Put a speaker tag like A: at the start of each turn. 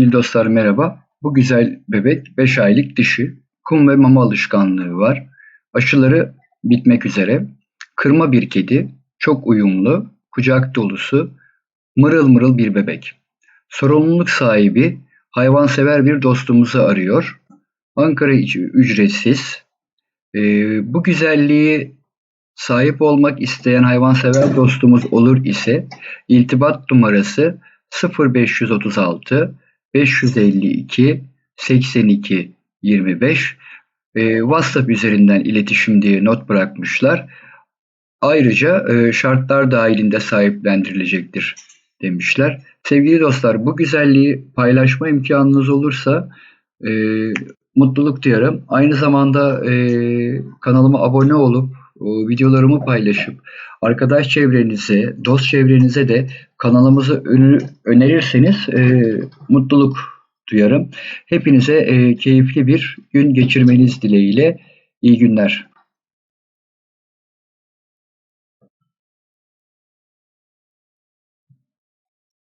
A: Sevgili dostlar merhaba. Bu güzel bebek 5 aylık dişi. Kum ve mama alışkanlığı var. Aşıları bitmek üzere. Kırma bir kedi. Çok uyumlu, kucak dolusu, mırıl mırıl bir bebek. Sorumluluk sahibi, hayvansever bir dostumuzu arıyor. Ankara içi ücretsiz. Ee, bu güzelliği sahip olmak isteyen hayvansever dostumuz olur ise iltibat numarası 0536 552 82 25 e, WhatsApp üzerinden iletişim diye not bırakmışlar. Ayrıca e, şartlar dahilinde sahiplendirilecektir demişler. Sevgili dostlar bu güzelliği paylaşma imkanınız olursa e, mutluluk duyarım. Aynı zamanda e, kanalıma abone olup videolarımı paylaşıp arkadaş çevrenize, dost çevrenize de kanalımızı önerirseniz e, mutluluk duyarım. Hepinize e, keyifli bir gün geçirmeniz dileğiyle iyi günler.